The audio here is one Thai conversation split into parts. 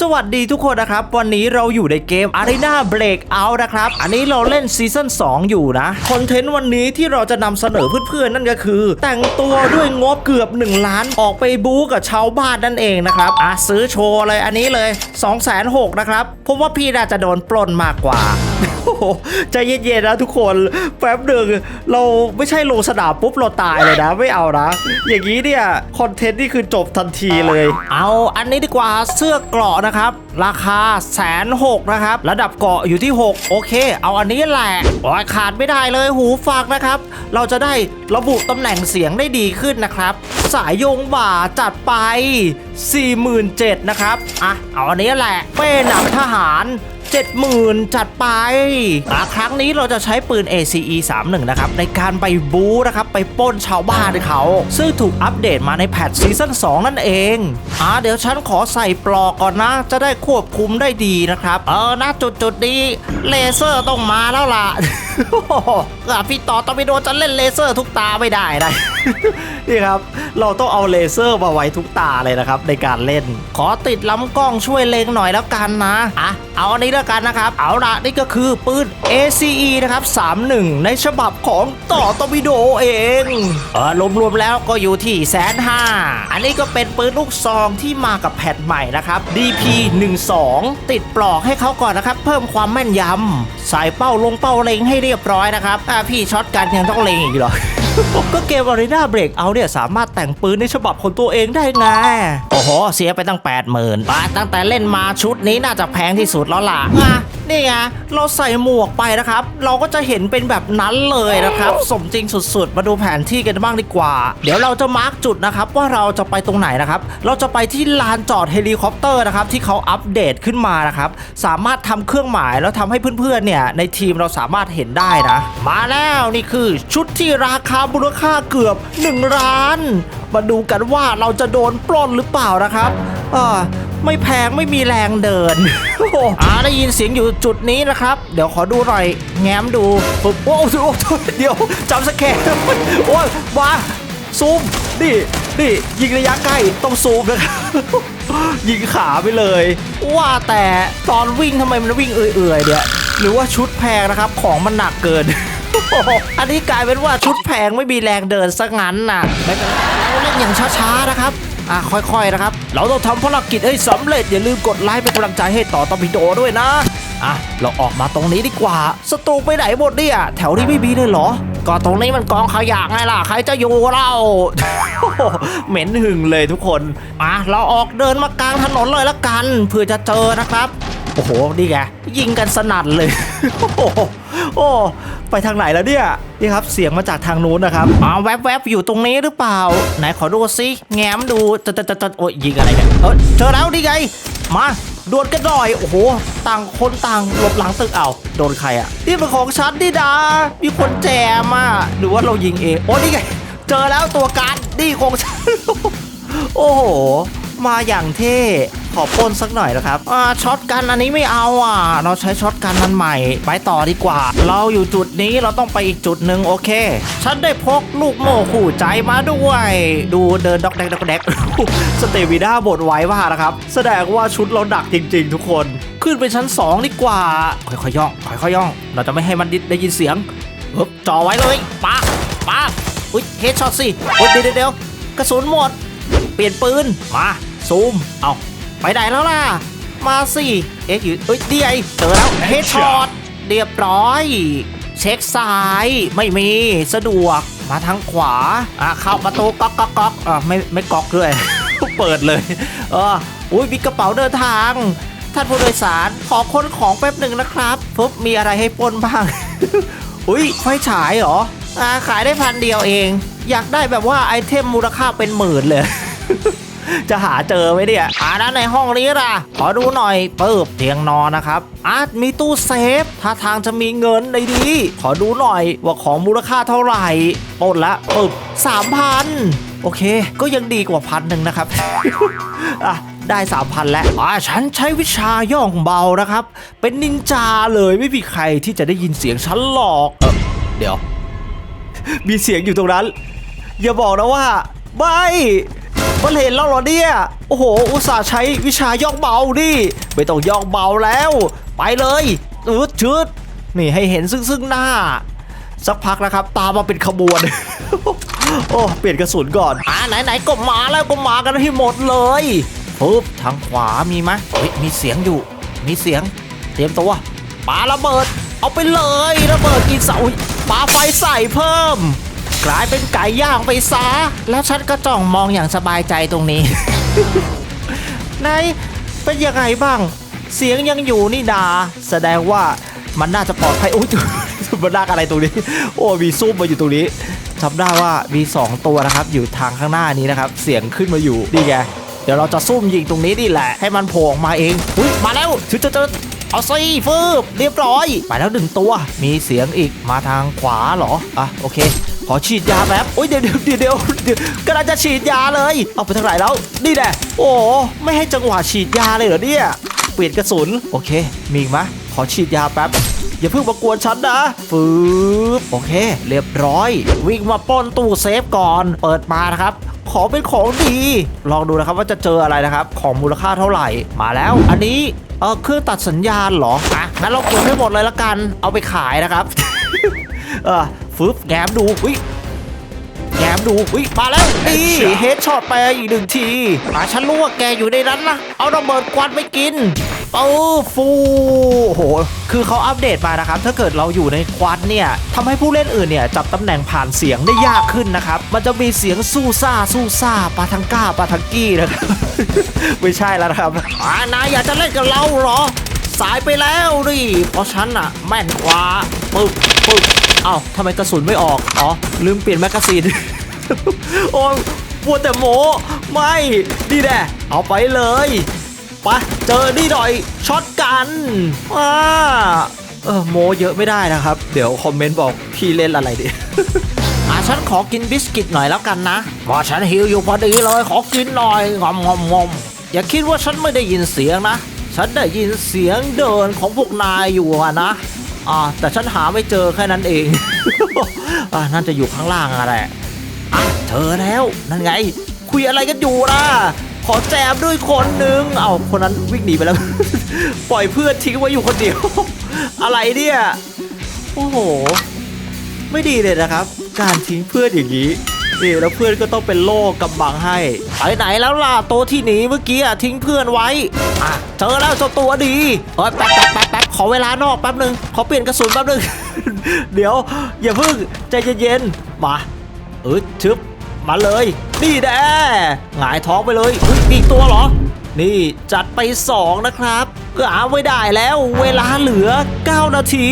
สวัสดีทุกคนนะครับ วันนี้เราอยู่ในเกม Arena Breakout นะครับ อันนี้เราเล่นซีซั่น2 อยู่นะ คอนเทนต์วันนี้ที่เราจะนำเสนอเพื่อนๆ นั่นก็คือ แต่งตัวด้วยงบเกือบ 1 ล้านออกไปบู๊กับชาวบ้านนั่นเองนะครับอะซื้อโชว์เลยอันนี้เลย 2 6 0 0 0นะครับผมว่าพี่น่าจะโดนปล้นมากกว่า โอ้โหใจเย็นๆนะทุกคนแป๊บหนึ่งเราไม่ใช่ลงสนามปุ๊บเราตายเลยนะ ไม่เอานะ อย่างนี้เนี่ยคอนเทนต์นี่คือจบทันทีเลย เอาอันนี้ดีกว่าเสื้อเกราะนะครับ ราคาแสนหกนะครับ ระดับเกาะอยู่ที่ 6 โอเค เอาอันนี้แหละโอ้ยขาดไม่ได้เลยหูฟังนะครับ เราจะได้ระบุตำแหน่งเสียงได้ดีขึ้นนะครับ สายโยงบ่าจัดไป 47,000นะครับอะเอาอันนี้แหละเป้หนังทหาร 70,000 จัดไปอะครั้งนี้เราจะใช้ปืน ACE 31นะครับ ในการไปบู๊นะครับ ไปป้นชาวบ้านเขา ซึ่งถูกอัปเดตมาในแพทซีซั่น2 นั่นเองอ่าเดี๋ยวฉันขอใส่ปลอกก่อนนะ จะได้ควบคุมได้ดีนะครับ เออนะจุดจุดนี้เลเซอร์ต้องมาแล้วล่ะพี่ต่อตองไปโดจะเล่นเลเซอร์ทุกตาไม่ได้นะ นี่ครับ เราต้องเอาเลเซอร์มาไว้ทุกตาเลยนะครับ ในการเล่น ขอติดลำกล้องช่วยเล็งหน่อยแล้วกันนะ อะ เอาอันนี้แล้วกันนะครับ เอาละนี่ก็คือปืน ACE นะครับ 31 ในฉบับของต่อตอร์ปิโดเอง เออรวมๆแล้วก็อยู่ที่แสนห้า อันนี้ก็เป็นปืนลูกซองที่มากับแพทใหม่นะครับ DP 12ติดปลอกให้เขาก่อนนะครับ เพิ่มความแม่นยำใส่เป้าลงเป้าเล็งให้เรียบร้อยนะครับอะพี่ช็อตกันยังต้องเลงอีกเหรอก็เกมอริน่าเบรกเอาเนี่ยสามารถแต่งปืนในฉบับของตัวเองได้ไง โอ้โห เสียไปตั้ง 8 0,000ื่นตั้งแต่เล่นมาชุดนี้น่าจะแพงที่สุดแล้วล่ะนี่ไงเราใส่หมวกไปนะครับ เราก็จะเห็นเป็นแบบนั้นเลยนะครับ สมจริงสุดๆ มาดูแผนที่กันบ้างดีกว่า เดี๋ยวเราจะมาร์กจุดนะครับ ว่าเราจะไปตรงไหนนะครับ เราจะไปที่ลานจอดเฮลิคอปเตอร์นะครับ ที่เขาอัปเดตขึ้นมานะครับ สามารถทำเครื่องหมายแล้วทำให้เพื่อนๆเนี่ยในทีมเราสามารถเห็นได้นะ มาแล้วนี่คือชุดที่ราคามูลค่าเกือบ 1 ล้าน มาดูกันว่าเราจะโดนปล้นหรือเปล่านะครับอ่า ไม่แพงไม่มีแรงเดินโอ้โหอ่าได้ยินเสียงอยู่จุดนี้นะครับ เดี๋ยวขอดูหน่อย แง้มดูปุ๊บโอ้โหเดี๋ยวจำสแกนโอ้ยมาซูมนี่นี่ยิงระยะใกล้ต้องซูมนะครับยิงขาไปเลย ว่าแต่ตอนวิ่งทำไมมันวิ่งเอื่อยๆเนี่ยหรือว่าชุดแพงนะครับของมันหนักเกิน อันนี้กลายเป็นว่าชุดแพงไม่มีแรงเดินซะงั้นน่ะเล่นอย่างช้าๆนะครับ อะค่อยๆนะครับ เราต้องทำภารกิจให้สำเร็จอย่าลืมกดไลค์เป็นกำลังใจให้ต่อตอมพิโดด้วยนะอะเราออกมาตรงนี้ดีกว่าสตูไปไหนหมดเนี่ยแถวนี้ไม่มีเลยเหรอ ก็ตรงนี้มันกองขยะไงล่ะใครจะอยู่เล่าเหม็นหึงเลยทุกคนมาเราออกเดินมากลางถนนเลยละกันเพื่อจะเจอนะครับ โอ้โหนี่ไงยิงกันสนั่นเลยโอ้ โอ้ไปทางไหนแล้วเนี่ยนี่ครับเสียงมาจากทางนู้นนะครับอ๋อแวบๆอยู่ตรงนี้หรือเปล่า ไหนขอดูซิแง้มดูจะจะจะจะโอ้ยยิงอะไรเนี่ยเออเจอแล้วนี่ไงมาดวลกันหน่อย โอ้โห ต่างคนต่างหลบหลังตึกเอาโดนใครอะ นี่เป็นของฉันดิดามีคนแจมอะหรือว่าเรายิงเอง โอ้นี่ไง เจอแล้วตัวการนี่ของฉัน โอ้โห มาอย่างเท่ ขอป้นสักหน่อยนะครับอ่าช็อตกันอันนี้ไม่เอาอะ เราใช้ช็อตกันมันใหม่ ไปต่อดีกว่า เราอยู่จุดนี้เราต้องไปอีกจุดหนึ่งโอเค ฉันได้พกลูกโม่คู่ใจมาด้วย ดูเดินดอกแดกดอกแดกสเตวิด้าบดไว้ว่านะครับ แสดงว่าชุดเราดักจริง ๆ ทุกคน ขึ้นไปชั้น 2 ดีกว่า ค่อยๆย่อง ค่อยๆย่อง เราจะไม่ให้มันได้ยินเสียงเฮ้ยจ่อไว้เลยป้าป้าอุ้ยเฮดช็อตสิเดี๋ยวเดี๋ยวกระสุนหมด เปลี่ยนปืน มา ซูม เอา ไปไหนแล้วล่ะ มาสิเอ๊ะอยู่เอ้ยดีไอเจอแล้วเฮดช็อตเรียบร้อย เช็คซ้ายไม่มีสะดวกมาทางขวาอะเข้าประตูก๊อกก๊อกก๊อกอะไม่ไม่ก๊อกด้วยเปิดเลยเอออุ้ยมีกระเป๋าเดินทางท่านผู้โดยสารขอค้นของแป๊บหนึ่งนะครับปุ๊บมีอะไรให้ปล้นบ้าง อุ้ยไฟฉายเหรออ่าขายได้พันเดียวเอง อยากได้แบบว่าไอเทมมูลค่าเป็นหมื่นเลย จะหาเจอไหมเนี่ยอ่านั้นในห้องนี้ล่ะ ขอดูหน่อยปึบเตียงนอนนะครับอาร์ตมีตู้เซฟท่าทางจะมีเงินในดี ขอดูหน่อยว่าของมูลค่าเท่าไหร่ปล้นละปึบสามพันโอเค ก็ยังดีกว่าพันหนึ่งนะครับอะได้สามพันแล้วอ่าฉันใช้วิชาย่องเบานะครับ เป็นนินจาเลยไม่มีใครที่จะได้ยินเสียงฉันหรอกเออเดี๋ยว มีเสียงอยู่ตรงนั้น อย่าบอกนะว่าไม่ มันเห็นแล้วเหรอเนี่ย โอ้โห อุตส่าห์ใช้วิชาย่องเบาดิ ไม่ต้องย่องเบาแล้ว ไปเลยอืดชืดนี่ให้เห็นซึ่งซึ่งหน้า สักพักนะครับ ตามมาเป็นขบวน โอ้ เปลี่ยนกระสุนก่อน อ่าไหนไหนๆก็มาแล้วก็มากันให้หมดเลยปุ๊บทางขวามีไหมเฮ้ยมีเสียงอยู่ มีเสียง เตรียมตัวปาระเบิด เอาไปเลย ระเบิดกินเสาปาไฟใส่เพิ่ม กลายเป็นไก่ย่างไปซะแล้วฉันก็จ้องมองอย่างสบายใจตรงนี้ นายเป็นยังไงบ้าง เสียงยังอยู่นี่นาแสดงว่ามันน่าจะปลอดภัยโอ้ยมันน่าอะไรตรงนี้ โอ้มีซุ่มมาอยู่ตรงนี้จำได้ว่ามี 2 ตัวนะครับ อยู่ทางข้างหน้านี้นะครับ เสียงขึ้นมาอยู่นี่ไงเดี๋ยวเราจะซุ่มยิงตรงนี้นี่แหละ ให้มันโผล่ออกมาเองอุ้ยมาแล้วชุดจอเอาซิฟืบเรียบร้อย ไปแล้วหนึ่งตัว มีเสียงอีกมาทางขวาเหรอ อะ โอเค ขอฉีดยาแป๊บโอ้ยเดี๋ยวเดี๋ยวเดี๋ยวเดี๋ยวกำลังจะฉีดยาเลย เอาไปทางไหนแล้วนี่แหละโอ้ไม่ให้จังหวะฉีดยาเลยเหรอเนี่ยเปลี่ยนกระสุนโอเค มีอีกไหมขอฉีดยาแป๊บอย่าเพิ่งมากวนฉันนะฟืบโอเค เรียบร้อย วิ่งมาป้นตู้เซฟก่อน เปิดมานะครับขอเป็นของดี ลองดูนะครับว่าจะเจออะไรนะครับ ของมูลค่าเท่าไหร่ มาแล้ว อันนี้เออเครื่องตัดสัญญาณเหรออะงั้นเราเก็บให้หมดเลยละกัน เอาไปขายนะครับ เออ ฟึบแงมดูอุ้ยแงมดูอุ้ยมาแล้วนี่เฮดช็อตไปอีกหนึ่งทีอะฉันรู้ว่าแกอยู่ในนั้นนะเอาระเบิดควันไปกินเออฟูโอ้โห คือเขาอัปเดตมานะครับ ถ้าเกิดเราอยู่ในควันเนี่ยทำให้ผู้เล่นอื่นเนี่ย จับตำแหน่งผ่านเสียงได้ยากขึ้นนะครับ มันจะมีเสียงสู้ซ่า สู้ซ่าปาทังก้าปาทังกี้นะครับ ไม่ใช่แล้วนะครับ อ่านายอยากจะเล่นกับเราเหรอ สายไปแล้วดิเพราะฉันอะแม่นกว่าปึ๊บปึ๊บเอ้าทำไมกระสุนไม่ออก อ๋อ ลืมเปลี่ยนแมกกาซีน โอ้ปวดแต่โมไม่ดีแน่เอาไปเลยไปเจอนี่หน่อยช็อตกันอ่าเออโมเยอะไม่ได้นะครับ เดี๋ยวคอมเมนต์บอกพี่เล่นอะไรดิอะฉันขอกินบิสกิตหน่อยแล้วกันนะว่าฉันหิวอยู่พอดีเลยขอกินหน่อยงอมงอมงอมอย่าคิดว่าฉันไม่ได้ยินเสียงนะ ฉันได้ยินเสียงเดินของพวกนายอยู่อะนะอ่าแต่ฉันหาไม่เจอแค่นั้นเอง อ่าน่าจะอยู่ข้างล่างอะแหละอะเจอแล้วนั่นไง คุยอะไรกันอยู่ล่ะขอแจมด้วยคนหนึ่งเอาคนนั้นวิ่งหนีไปแล้ว ปล่อยเพื่อนทิ้งไว้อยู่คนเดียว อะไรเนี่ย โอ้โห ไม่ดีเลยนะครับ การทิ้งเพื่อนอย่างนี้ นี่แล้วเพื่อนก็ต้องเป็นโล่กำบังให้ไปไหนแล้วล่ะโตวที่หนีเมื่อกี้อะทิ้งเพื่อนไว้อะเจอแล้วเจ้าตัวดีเอ้ยแป๊บแป๊บแป๊บแป๊บขอเวลานอกแป๊บหนึ่งขอเปลี่ยนกระสุนแป๊บหนึ่ง เดี๋ยว อย่าเพิ่งใจเย็นๆมาเออชึบมาเลย นี่แน่หงายท้องไปเลยอุ๊ยมีอีกตัวเหรอ นี่จัดไป 2 นะครับก็เอาไว้ได้แล้วเวลาเหลือ 9 นาที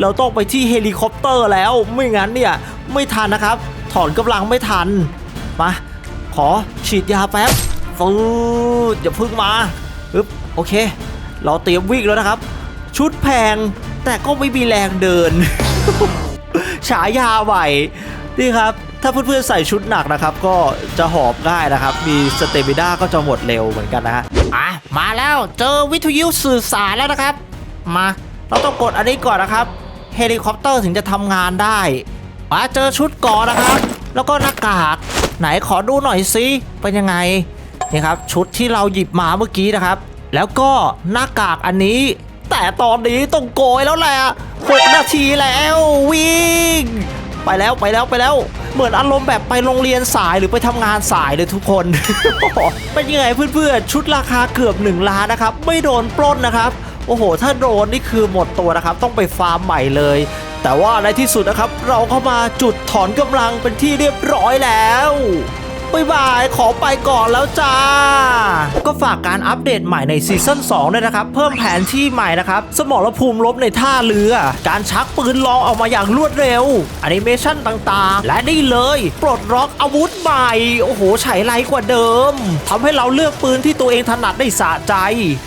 เราต้องไปที่เฮลิคอปเตอร์แล้วไม่งั้นเนี่ย ไม่ทันนะครับ ถอนกำลังไม่ทัน มา ขอฉีดยาแป๊บฟืดอย่าพึ่งมาอึ๊บโอเค เราเตรียมวิ่งแล้วนะครับ ชุดแพงแต่ก็ไม่มีแรงเดิน ฉายาไหวนี่ครับ ถ้าเพื่อนๆใส่ชุดหนักนะครับ ก็จะหอบง่ายนะครับ มีสเตมิด้าก็จะหมดเร็วเหมือนกันนะฮะอะมาแล้วเจอวิทยุสื่อสารแล้วนะครับ มา เราต้องกดอันนี้ก่อนนะครับ เฮลิคอปเตอร์ถึงจะทำงานได้ มาเจอชุดก่อนนะครับ แล้วก็หน้ากากไหนขอดูหน่อยสิเป็นยังไงนี่ครับชุดที่เราหยิบมาเมื่อกี้นะครับ แล้วก็หน้ากากอันนี้ แต่ตอนนี้ต้องโกยแล้วแหละ6นาทีแล้ววิ่งไปแล้วไปแล้วไปแล้วเหมือนอารมณ์แบบไปโรงเรียนสายหรือไปทำงานสายเลยทุกคน เป็นยังไงเพื่อนๆ ชุดราคาเกือบ 1 ล้านนะครับ ไม่โดนปล้นนะครับ โอ้โห ถ้าโดนนี่คือหมดตัวนะครับ ต้องไปฟาร์มใหม่เลย แต่ว่าในที่สุดนะครับ เราเข้ามาจุดถอนกำลังเป็นที่เรียบร้อยแล้ว บ๊ายบาย ขอไปก่อนแล้วจ้า ก็ฝากการอัปเดตใหม่ในซีซั่น2ด้วยนะครับ เพิ่มแผนที่ใหม่นะครับ สมรภูมิลบในท่าเรือ การชักปืนลองออกมาอย่างรวดเร็วแอนิเมชั่นต่างๆ และนี่เลย ปลดล็อกอาวุธใหม่ โอ้โหฉายไรกว่าเดิมทำให้เราเลือกปืนที่ตัวเองถนัดได้สะใจ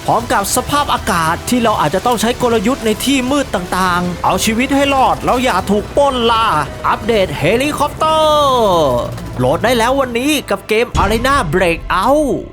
พร้อมกับสภาพอากาศที่เราอาจจะต้องใช้กลยุทธ์ในที่มืดต่างๆ เอาชีวิตให้รอดแล้วอย่าถูกป้นล่ะอัปเดตเฮลิคอปเตอร์ โหลดได้แล้ววันนี้กับเกม Arena Breakout